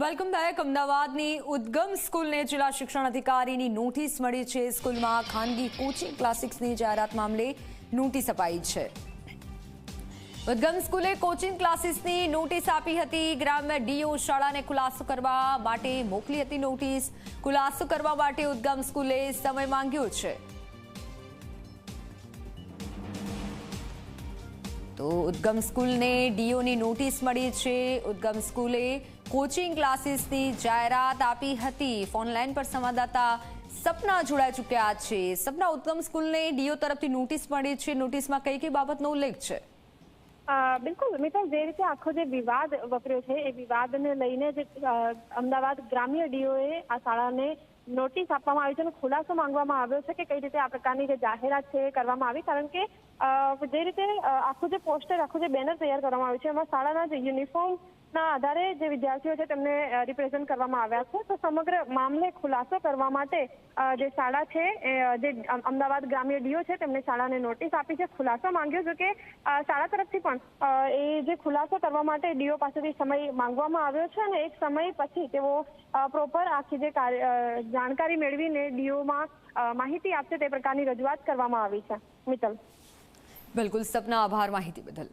Welcome back અમદાવાદની ઉદ્ગમ સ્કૂલને જિલ્લા શિક્ષણ અધિકારીની નોટિસ મળી છે. સ્કૂલમાં ખાનગી કોચિંગ ક્લાસિક્સની જાહેરાત મામલે નોટિસ અપાઈ છે. ઉદ્ગમ સ્કૂલે કોચિંગ ક્લાસીસની નોટિસ આપી હતી. ગ્રામ્ય ડીઓ શાળાને ખુલાસો કરવા માટે મોકલી હતી નોટિસ. ખુલાસો કરવા માટે ઉદ્ગમ સ્કૂલે સમય માંગ્યો છે. તો ઉદ્ગમ સ્કૂલને ડીઓની નોટિસ મળી છે. ઉદ્ગમ સ્કૂલે કોચિંગ ક્લાસીસની જાહેરાત આપી હતી. ફોનલાઈન પર સંવાદદાતા સપના જોડાઈ ચૂક્યા છે. સપના ઉત્તમ સ્કૂલને ડીઓ તરફથી નોટિસ મળી છે. નોટિસમાં કઈ કઈ બાબતનો ઉલ્લેખ છે? બિલકુલ મિત્ર જે રીતે આખો જે વિવાદ વપર્યો છે, એ વિવાદને લઈને જે અમદાવાદ ગ્રામ્ય ડીઓએ આ શાળાને નોટિસ આપવામાં આવી છે અને ખુલાસો માંગવામાં આવ્યો છે કે કઈ રીતે આ પ્રકારની જે જાહેરાત છે એ કરવામાં આવી, કારણ કે જે રીતે આખું જે પોસ્ટર, આખું જે બેનર તૈયાર કરવામાં આવ્યું છે, એમાં શાળાના જે યુનિફોર્મ ના આધારે જે વિદ્યાર્થીઓ છે તેમને રિપ્રેઝન્ટ કરવામાં આવ્યા છે. તો સમગ્ર મામલે ખુલાસો કરવા માટે જે શાળા છે જે અમદાવાદ ગ્રામ્ય ડીઓ છે, તેમને શાળાને નોટિસ આપી છે, ખુલાસો માંગ્યો છે કે શાળા તરફથી પણ એ જે ખુલાસો કરવા માટે ડીઓ પાસેથી સમય માંગવામાં આવ્યો છે અને એક સમય પછી તેઓ પ્રોપર આખી જે કાર્ય- જાણકારી મેળવીને ડીઓમાં માહિતી આપશે તે પ્રકારની રજૂઆત કરવામાં આવી છે. મિત્તલ બિલકુલ, સપના, આભાર માહિતી બદલ.